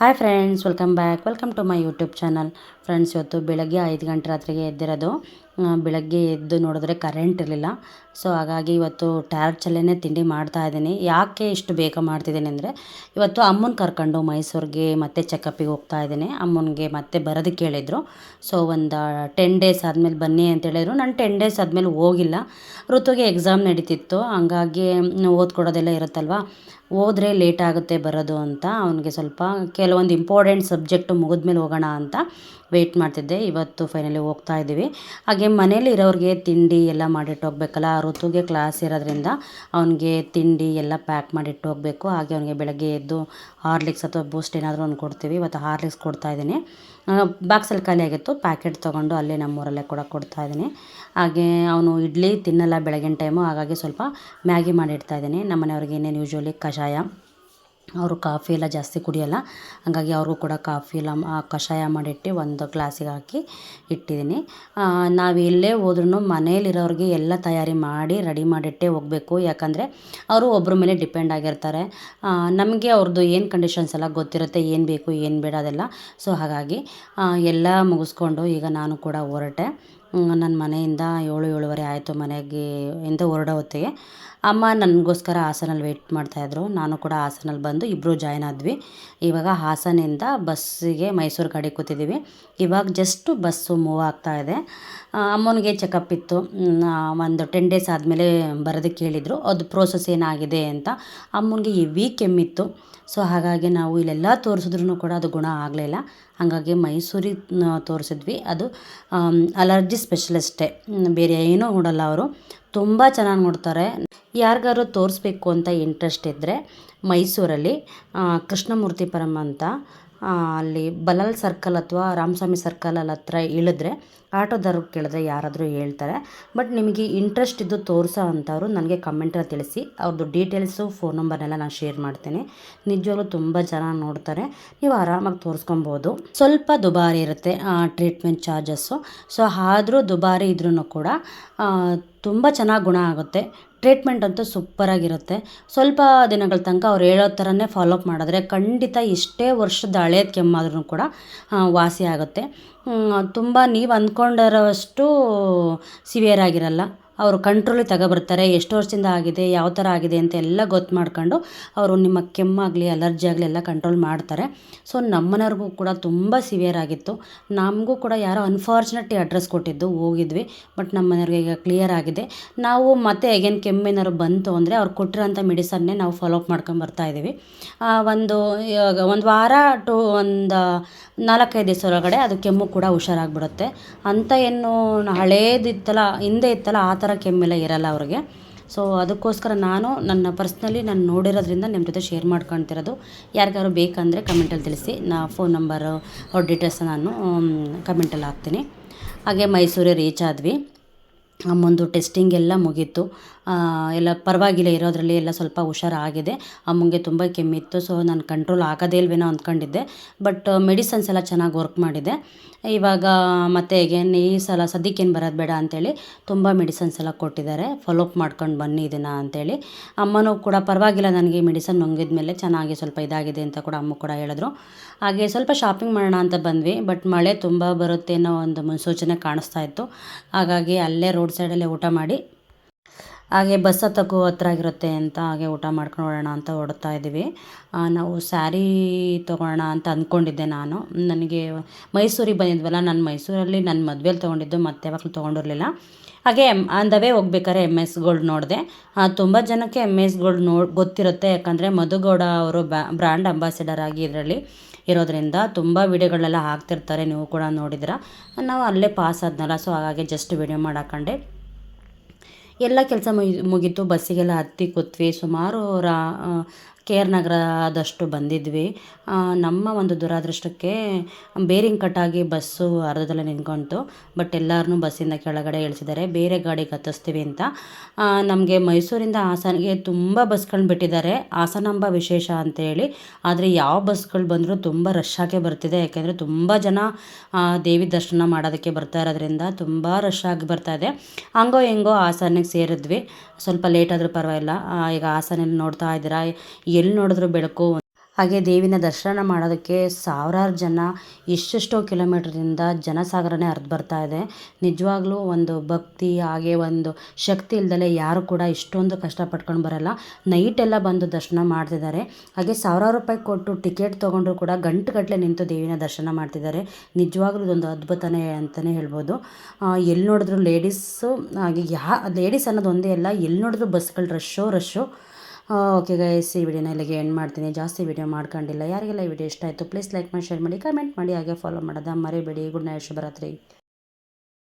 Hi friends welcome back welcome to my YouTube channel friends ಇವತ್ತು ಬೆಳಗ್ಗೆ ಐದು ಗಂಟೆ ರಾತ್ರಿಗೆ ಎದ್ದಿರೋದು. ಬೆಳಗ್ಗೆ ಎದ್ದು ನೋಡಿದ್ರೆ ಕರೆಂಟ್ ಇರಲಿಲ್ಲ. ಸೊ ಹಾಗಾಗಿ ಇವತ್ತು ಟಾರ್ಚಲ್ಲೇ ತಿಂಡಿ ಮಾಡ್ತಾ ಇದ್ದೀನಿ. ಯಾಕೆ ಇಷ್ಟು ಬೇಗ ಮಾಡ್ತಿದ್ದೀನಿ ಅಂದರೆ, ಇವತ್ತು ಅಮ್ಮನ ಕರ್ಕೊಂಡು ಮೈಸೂರಿಗೆ ಮತ್ತೆ ಚೆಕಪ್ಪಿಗೆ ಹೋಗ್ತಾ ಇದ್ದೀನಿ. ಅಮ್ಮನಿಗೆ ಮತ್ತೆ ಬರೋದು ಕೇಳಿದರು. ಸೊ ಒಂದು ಟೆನ್ ಡೇಸ್ ಆದಮೇಲೆ ಬನ್ನಿ ಅಂತ ಹೇಳಿದ್ರು. ನಾನು ಟೆನ್ ಡೇಸ್ ಆದಮೇಲೆ ಹೋಗಿಲ್ಲ. ಋತುಗೆ ಎಕ್ಸಾಮ್ ನಡೀತಿತ್ತು. ಹಂಗಾಗಿ ಓದ್ಕೊಡೋದೆಲ್ಲ ಇರುತ್ತಲ್ವ? ಹೋದರೆ ಲೇಟ್ ಆಗುತ್ತೆ ಬರೋದು ಅಂತ. ಅವನಿಗೆ ಸ್ವಲ್ಪ ಕೆಲವೊಂದು ಇಂಪಾರ್ಟೆಂಟ್ ಸಬ್ಜೆಕ್ಟು ಮುಗಿದ್ಮೇಲೆ ಹೋಗೋಣ ಅಂತ ವೆಯ್ಟ್ ಮಾಡ್ತಿದ್ದೆ. ಇವತ್ತು ಫೈನಲಿ ಹೋಗ್ತಾ ಇದ್ದೀವಿ. ಹಾಗೆ ಮನೇಲಿ ಇರೋರಿಗೆ ತಿಂಡಿ ಎಲ್ಲ ಮಾಡಿಟ್ಟು ಹೋಗ್ಬೇಕಲ್ಲ? ಋತುಗೆ ಕ್ಲಾಸ್ ಇರೋದ್ರಿಂದ ಅವನಿಗೆ ತಿಂಡಿ ಎಲ್ಲ ಪ್ಯಾಕ್ ಮಾಡಿಟ್ಟು ಹೋಗಬೇಕು. ಹಾಗೆ ಅವನಿಗೆ ಬೆಳಗ್ಗೆ ಎದ್ದು ಹಾರ್ಲಿಕ್ಸ್ ಅಥವಾ ಬೂಸ್ಟ್ ಏನಾದರೂ ಒಂದು ಕೊಡ್ತೀವಿ. ಇವತ್ತು ಹಾರ್ಲಿಕ್ಸ್ ಕೊಡ್ತಾ ಇದ್ದೀನಿ. ಬಾಕ್ಸಲ್ಲಿ ಖಾಲಿ ಆಗಿತ್ತು. ಪ್ಯಾಕೆಟ್ ತೊಗೊಂಡು ಅಲ್ಲೇ ನಮ್ಮೂರಲ್ಲೇ ಕೂಡ ಕೊಡ್ತಾ ಇದ್ದೀನಿ. ಹಾಗೆ ಅವನು ಇಡ್ಲಿ ತಿನ್ನಲ್ಲ ಬೆಳಗಿನ ಟೈಮು ಹಾಗಾಗಿ ಸ್ವಲ್ಪ ಮ್ಯಾಗಿ ಮಾಡಿಡ್ತಾ ಇದ್ದೀನಿ. ನಮ್ಮ ಮನೆಯವ್ರಿಗೆ ಏನೇನು ಯೂಶ್ವಲಿ ಕಷಾಯ. ಅವರು ಕಾಫಿ ಎಲ್ಲ ಜಾಸ್ತಿ ಕುಡಿಯೋಲ್ಲ. ಹಾಗಾಗಿ ಅವ್ರಿಗೂ ಕೂಡ ಕಾಫಿ ಎಲ್ಲ ಕಷಾಯ ಮಾಡಿಟ್ಟು ಒಂದು ಗ್ಲಾಸಿಗೆ ಹಾಕಿ ಇಟ್ಟಿದ್ದೀನಿ. ನಾವು ಎಲ್ಲೇ ಹೋದ್ರೂ ಮನೇಲಿರೋರಿಗೆ ಎಲ್ಲ ತಯಾರಿ ಮಾಡಿ ರೆಡಿ ಮಾಡಿಟ್ಟೇ ಹೋಗಬೇಕು. ಯಾಕಂದರೆ ಅವರು ಒಬ್ಬರ ಮೇಲೆ ಡಿಪೆಂಡ್ ಆಗಿರ್ತಾರೆ. ನಮಗೆ ಅವ್ರದ್ದು ಏನು ಕಂಡೀಷನ್ಸ್ ಎಲ್ಲ ಗೊತ್ತಿರುತ್ತೆ, ಏನು ಬೇಕು, ಏನು ಬೇಡ ಅದೆಲ್ಲ. ಸೊ ಹಾಗಾಗಿ ಎಲ್ಲ ಮುಗಿಸ್ಕೊಂಡು ಈಗ ನಾನು ಕೂಡ ಹೊರಟೆ. ನನ್ನ ಮನೆಯಿಂದ ಏಳು, ಏಳುವರೆ ಆಯಿತು ಮನೆಗೆ ಇಂದ ಹೊರಡೋ ಹೊತ್ತಿಗೆ ಅಮ್ಮ ನನಗೋಸ್ಕರ ಹಾಸನಲ್ಲಿ ವೆಯ್ಟ್ ಮಾಡ್ತಾಯಿದ್ರು ನಾನು ಕೂಡ ಹಾಸನಲ್ಲಿ ಬಂದು ಇಬ್ಬರು ಜಾಯ್ನ್ ಆದ್ವಿ. ಇವಾಗ ಹಾಸನಿಂದ ಬಸ್ಸಿಗೆ ಮೈಸೂರು ಕಡೆ ಕೂತಿದ್ದೀವಿ ಇವಾಗ ಜಸ್ಟು ಬಸ್ಸು ಮೂವ್ ಆಗ್ತಾ ಇದೆ. ಅಮ್ಮನಿಗೆ ಚೆಕಪ್ ಇತ್ತು. ಒಂದು ಟೆನ್ ಡೇಸ್ ಆದಮೇಲೆ ಬರೋದಕ್ಕೆ ಹೇಳಿದರು ಅದು ಪ್ರೋಸೆಸ್ ಏನಾಗಿದೆ ಅಂತ ಅಮ್ಮನಿಗೆ ಹೆವಿ ಕೆಮ್ಮಿತ್ತು ಸೊ ಹಾಗಾಗಿ ನಾವು ಇಲ್ಲೆಲ್ಲ ತೋರಿಸಿದ್ರೂ ಕೂಡ ಅದು ಗುಣ ಆಗಲಿಲ್ಲ ಹಾಗಾಗಿ ಮೈಸೂರಿಗೆ ತೋರಿಸಿದ್ವಿ. ಅದು ಅಲರ್ಜಿ ಸ್ಪೆಷಲಿಸ್ಟೇ. ಬೇರೆ ಏನೂ ನೋಡಲ್ಲ ಅವರು. ತುಂಬ ಚೆನ್ನಾಗಿ ನೋಡ್ತಾರೆ. ಯಾರಿಗಾರು ತೋರಿಸ್ಬೇಕು ಅಂತ ಇಂಟ್ರೆಸ್ಟ್ ಇದ್ದರೆ ಮೈಸೂರಲ್ಲಿ ಕೃಷ್ಣಮೂರ್ತಿ ಕೃಷ್ಣಮೂರ್ತಿಪುರಂ ಅಂತ ಅಲ್ಲಿ ಬಲಲ್ ಸರ್ಕಲ್ ಅಥವಾ ರಾಮಸ್ವಾಮಿ ಸರ್ಕಲ್ ಅಲ್ಲಿ ಹತ್ರ ಇಳಿದ್ರೆ ಆಟೋದಾರರು ಕೇಳಿದ್ರೆ ಯಾರಾದರೂ ಹೇಳ್ತಾರೆ. ಬಟ್ ನಿಮಗೆ ಇಂಟ್ರೆಸ್ಟ್ ಇದ್ದು ತೋರಿಸೋ ಅಂಥವ್ರು ನನಗೆ ಕಮೆಂಟಲ್ಲಿ ತಿಳಿಸಿ. ಅವ್ರದ್ದು ಡೀಟೇಲ್ಸು ಫೋನ್ ನಂಬರ್ನೆಲ್ಲ ನಾನು ಶೇರ್ ಮಾಡ್ತೀನಿ. ನಿಜವಾಗ್ಲೂ ತುಂಬ ಜನ ನೋಡ್ತಾರೆ. ನೀವು ಆರಾಮಾಗಿ ತೋರಿಸ್ಕೊಬೋದು. ಸ್ವಲ್ಪ ದುಬಾರಿ ಇರುತ್ತೆ ಟ್ರೀಟ್ಮೆಂಟ್ ಚಾರ್ಜಸ್ಸು ಸೊ ಆದರೂ ದುಬಾರಿ ಇದ್ರೂ ಕೂಡ ತುಂಬ ಚೆನ್ನಾಗಿ ಗುಣ ಆಗುತ್ತೆ. ಟ್ರೀಟ್ಮೆಂಟ್ ಅಂತೂ ಸೂಪರಾಗಿರುತ್ತೆ ಸ್ವಲ್ಪ ದಿನಗಳ ತನಕ ಅವ್ರು ಹೇಳೋ ಥರನೇ ಫಾಲೋಅಪ್ ಮಾಡಿದ್ರೆ ಖಂಡಿತ ಎಷ್ಟೇ ವರ್ಷದ ಹಳೇದು ಕೆಮ್ಮಾದ್ರೂ ಕೂಡ ವಾಸಿ ಆಗುತ್ತೆ. ತುಂಬ ನೀವು ಅಂದ್ಕೊಂಡಿರೋವಷ್ಟು ಸಿವಿಯರ್ ಆಗಿರಲ್ಲ. ಅವರು ಕಂಟ್ರೋಲಿಗೆ ತಗೊಬರ್ತಾರೆ, ಎಷ್ಟು ವರ್ಷದಿಂದ ಆಗಿದೆ, ಯಾವ ಥರ ಆಗಿದೆ ಅಂತ ಎಲ್ಲ ಗೊತ್ತು ಮಾಡ್ಕೊಂಡು ಅವರು ನಿಮ್ಮ ಕೆಮ್ಮಾಗಲಿ ಅಲರ್ಜಿ ಆಗಲಿ ಎಲ್ಲ ಕಂಟ್ರೋಲ್ ಮಾಡ್ತಾರೆ. ಸೊ ನಮ್ಮನವ್ರಿಗೂ ಕೂಡ ತುಂಬ ಸಿವಿಯರ್ ಆಗಿತ್ತು. ನಮಗೂ ಕೂಡ ಯಾರೋ ಅನ್ಫಾರ್ಚುನೇಟ್ಲಿ ಅಡ್ರೆಸ್ ಕೊಟ್ಟಿದ್ದು, ಹೋಗಿದ್ವಿ. ಬಟ್ ನಮ್ಮನೆಯವ್ರಿಗೆ ಈಗ ಕ್ಲಿಯರ್ ಆಗಿದೆ. ನಾವು ಮತ್ತೆ ಅಗೇನ್ ಕೆಮ್ಮೇನಾದ್ರು ಬಂತು ಅಂದರೆ ಅವ್ರು ಕೊಟ್ಟಿರೋಂಥ ಮೆಡಿಸನ್ನೇ ನಾವು ಫಾಲೋಅಪ್ ಮಾಡ್ಕೊಂಡು ಬರ್ತಾ ಇದ್ದೀವಿ ಒಂದು, ಇವಾಗ ಒಂದು ವಾರ ಟು ಒಂದು ನಾಲ್ಕೈದು ದಿವಸ ಒಳಗಡೆ ಅದು ಕೆಮ್ಮು ಕೂಡ ಹುಷಾರಾಗ್ಬಿಡುತ್ತೆ. ಅಂತ ಏನು ಹಳೇದಿತ್ತಲ್ಲ, ಹಿಂದೆ ಇತ್ತಲ್ಲ, ಆ ಥರ ಕೆಮ್ಮೆಲ್ಲ ಇರಲ್ಲ ಅವ್ರಿಗೆ. ಸೊ ಅದಕ್ಕೋಸ್ಕರ ನಾನು ನನ್ನ ಪರ್ಸ್ನಲಿ ನಾನು ನೋಡಿರೋದ್ರಿಂದ ನಿಮ್ಮ ಜೊತೆ ಶೇರ್ ಮಾಡ್ಕೊತಿರೋದು. ಯಾರಿಗಾದ್ರು ಬೇಕಂದರೆ ಕಮೆಂಟಲ್ಲಿ ತಿಳಿಸಿ. ನಾ ಫೋನ್ ನಂಬರು ಅವ್ರ ಡೀಟೇಲ್ಸ್ ನಾನು ಕಮೆಂಟಲ್ಲಿ ಹಾಕ್ತೀನಿ. ಹಾಗೆ ಮೈಸೂರಿಗೆ ರೀಚ್ ಆದ್ವಿ. ಅಮ್ಮಂದು ಟೆಸ್ಟಿಂಗ್ ಎಲ್ಲ ಮುಗೀತು. ಎಲ್ಲ ಪರವಾಗಿಲ್ಲ, ಇರೋದ್ರಲ್ಲಿ ಎಲ್ಲ ಸ್ವಲ್ಪ ಹುಷಾರಾಗಿದೆ. ಅಮ್ಮಂಗೆ ತುಂಬ ಕೆಮ್ಮಿತ್ತು ಸೊ ನಾನು ಕಂಟ್ರೋಲ್ ಆಗೋದೇ ಇಲ್ವೇನೋ ಅಂದ್ಕೊಂಡಿದ್ದೆ. ಬಟ್ ಮೆಡಿಸನ್ಸ್ ಎಲ್ಲ ಚೆನ್ನಾಗಿ ವರ್ಕ್ ಮಾಡಿದೆ. ಇವಾಗ, ಮತ್ತೆ ಅಗೇನ್ ಈ ಸಲ ಸದ್ಯಕ್ಕೇನು ಬರೋದು ಬೇಡ ಅಂತೇಳಿ ತುಂಬ ಮೆಡಿಸನ್ಸ್ ಎಲ್ಲ ಕೊಟ್ಟಿದ್ದಾರೆ. ಫಾಲೋಅಪ್ ಮಾಡ್ಕೊಂಡು ಬನ್ನಿ ಇದನ್ನು ಅಂತೇಳಿ. ಅಮ್ಮನೂ ಕೂಡ ಪರವಾಗಿಲ್ಲ ನನಗೆ ಮೆಡಿಸನ್ ನುಂಗಿದ ಮೇಲೆ ಚೆನ್ನಾಗಿ ಸ್ವಲ್ಪ ಇದಾಗಿದೆ ಅಂತ ಕೂಡ ಅಮ್ಮ ಕೂಡ ಹೇಳಿದ್ರು. ಹಾಗೆ ಸ್ವಲ್ಪ ಶಾಪಿಂಗ್ ಮಾಡೋಣ ಅಂತ ಬಂದ್ವಿ ಬಟ್ ಮಳೆ ತುಂಬ ಬರುತ್ತೆ ಅನ್ನೋ ಒಂದು ಮುನ್ಸೂಚನೆ ಕಾಣಿಸ್ತಾ ಇತ್ತು. ಹಾಗಾಗಿ ಅಲ್ಲೇ ರೋಡ್ ಸೈಡಲ್ಲೇ ಊಟ ಮಾಡಿ, ಹಾಗೆ ಬಸ್ ಹತ್ತಕ್ಕೂ ಹತ್ರ ಆಗಿರುತ್ತೆ ಅಂತ ಹಾಗೆ ಊಟ ಮಾಡ್ಕೊಂಡು ಹೋಗೋಣ ಅಂತ ಹೊರಡ್ತಾ ಇದ್ದೀವಿ. ನಾವು ಸ್ಯಾರಿ ತೊಗೊಳೋಣ ಅಂತ ಅಂದ್ಕೊಂಡಿದ್ದೆ ನಾನು. ನನಗೆ ಮೈಸೂರಿಗೆ ಬಂದಿದ್ವಲ್ಲ, ನಾನು ಮೈಸೂರಲ್ಲಿ ನನ್ನ ಮದುವೆಲಿ ತೊಗೊಂಡಿದ್ದು, ಮತ್ತೆ ಯಾವಾಗಲೂ ತೊಗೊಂಡಿರಲಿಲ್ಲ. ಹಾಗೆ ಆನ್ ದ ವೇ ಹೋಗ್ಬೇಕಾದ್ರೆ ಎಂ ಎಸ್ಗಳು ನೋಡಿದೆ ತುಂಬ ಜನಕ್ಕೆ ಎಂ ಎಸ್ಗಳು ಗೋಲ್ಡ್ ನೋ ಗೊತ್ತಿರುತ್ತೆ. ಯಾಕಂದರೆ ಮಧುಗೌಡ ಅವರು ಬ್ರ್ಯಾಂಡ್ ಅಂಬಾಸಿಡರ್ ಆಗಿ ಇದರಲ್ಲಿ ಇರೋದ್ರಿಂದ ತುಂಬ ವಿಡಿಯೋಗಳೆಲ್ಲ ಹಾಕ್ತಿರ್ತಾರೆ. ನೀವು ಕೂಡ ನೋಡಿದ್ರ ನಾವು ಅಲ್ಲೇ ಪಾಸ್ ಆದ್ನಲ್ಲ, ಸೊ ಹಾಗಾಗಿ ಜಸ್ಟ್ ವಿಡಿಯೋ ಮಾಡಾಕಂಡೆ. ಎಲ್ಲ ಕೆಲಸ ಮುಗಿ ಮುಗೀತು. ಬಸ್ಸಿಗೆಲ್ಲ ಹತ್ತಿ ಕೂತ್ವಿ. ಸುಮಾರು ರಾ ಕೆ ಆರ್ ನಗರದಷ್ಟು ಬಂದಿದ್ವಿ. ನಮ್ಮ ಒಂದು ದುರಾದೃಷ್ಟಕ್ಕೆ ಬೇರಿಂಗ್ ಕಟ್ಟಾಗಿ ಬಸ್ಸು ಅರ್ಧದಲ್ಲೇ ನಿಂತ್ಕೊಂತು ಬಟ್ ಎಲ್ಲರನ್ನೂ ಬಸ್ಸಿಂದ ಕೆಳಗಡೆ ಇಳಿಸಿದ್ದಾರೆ. ಬೇರೆ ಗಾಡಿಗೆ ಹತ್ತಿಸ್ತೀವಿ ಅಂತ. ನಮಗೆ ಮೈಸೂರಿಂದ ಹಾಸನಿಗೆ ತುಂಬ ಬಸ್ಗಳನ್ನ ಬಿಟ್ಟಿದ್ದಾರೆ. ಹಾಸನಾಂಬ ವಿಶೇಷ ಅಂತೇಳಿ. ಆದರೆ ಯಾವ ಬಸ್ಗಳು ಬಂದರೂ ತುಂಬ ರಶ್ ಆಗೇ ಬರ್ತಿದೆ. ಯಾಕೆಂದರೆ ತುಂಬ ಜನ ದೇವಿ ದರ್ಶನ ಮಾಡೋದಕ್ಕೆ ಬರ್ತಾ ಇರೋದ್ರಿಂದ ತುಂಬ ರಶ್ ಆಗಿ ಬರ್ತಾ ಇದೆ. ಹಂಗೋ ಹೆಂಗೋ ಹಾಸನಿಗೆ ಸೇರಿದ್ವಿ. ಸ್ವಲ್ಪ ಲೇಟ್ ಆದರೂ ಪರವಾಗಿಲ್ಲ. ಈಗ ಹಾಸನಲ್ಲಿ ನೋಡ್ತಾ ಇದ್ದೀರಾ. ಎಲ್ಲಿ ನೋಡಿದ್ರು ಬೆಳಕು ಹಾಗೆ ದೇವಿನ ದರ್ಶನ ಮಾಡೋದಕ್ಕೆ ಸಾವಿರಾರು ಜನ ಎಷ್ಟೆಷ್ಟೋ ಕಿಲೋಮೀಟ್ರಿಂದ ಜನಸಾಗರನೇ ಹರಿದು ಬರ್ತಾ ಇದೆ. ನಿಜವಾಗ್ಲೂ ಒಂದು ಭಕ್ತಿ, ಹಾಗೆ ಒಂದು ಶಕ್ತಿ ಇಲ್ದಲೆ ಯಾರು ಕೂಡ ಇಷ್ಟೊಂದು ಕಷ್ಟಪಟ್ಕೊಂಡು ಬರಲ್ಲ. ಎಲ್ಲ ಬಂದು ದರ್ಶನ ಮಾಡ್ತಿದ್ದಾರೆ. ಹಾಗೆ ಸಾವಿರಾರು ರೂಪಾಯಿ ಕೊಟ್ಟು ಟಿಕೆಟ್ ತೊಗೊಂಡ್ರು ಕೂಡ ಗಂಟುಗಟ್ಟಲೆ ನಿಂತು ದೇವಿನ ದರ್ಶನ ಮಾಡ್ತಿದ್ದಾರೆ. ನಿಜವಾಗ್ಲೂ ಇದೊಂದು ಅದ್ಭುತನೇ ಅಂತಲೇ ಹೇಳ್ಬೋದು. ಎಲ್ಲಿ ನೋಡಿದ್ರು ಲೇಡೀಸು, ಹಾಗೆ ಯಾ, ಲೇಡೀಸ್ ಅನ್ನೋದು ಒಂದೇ ಅಲ್ಲ ಎಲ್ಲಿ ನೋಡಿದ್ರು ಬಸ್ಗಳು ರಶ್ಶೋ, ರಶ್ಶು. ಓಕೆ ಗೈಸ್ ಈ ವಿಡಿಯೋನ ಇಲ್ಲಿಗೆ ಎಂಡ್ ಮಾಡ್ತೀನಿ. ಜಾಸ್ತಿ ವಿಡಿಯೋ ಮಾಡ್ಕೊಂಡಿಲ್ಲ. ಯಾರಿಗೆಲ್ಲ ಈ ವಿಡಿಯೋ ಇಷ್ಟ ಆಯಿತು ಪ್ಲೀಸ್ ಲೈಕ್ ಮಾಡಿ ಶೇರ್ ಮಾಡಿ ಕಮೆಂಟ್ ಮಾಡಿ. ಹಾಗೆ ಫಾಲೋ ಮಾಡೋದ ಮರಿಬೇಡಿ. ಗುಡ್ ನೈಟ್ ಶುಭರಾತ್ರಿ.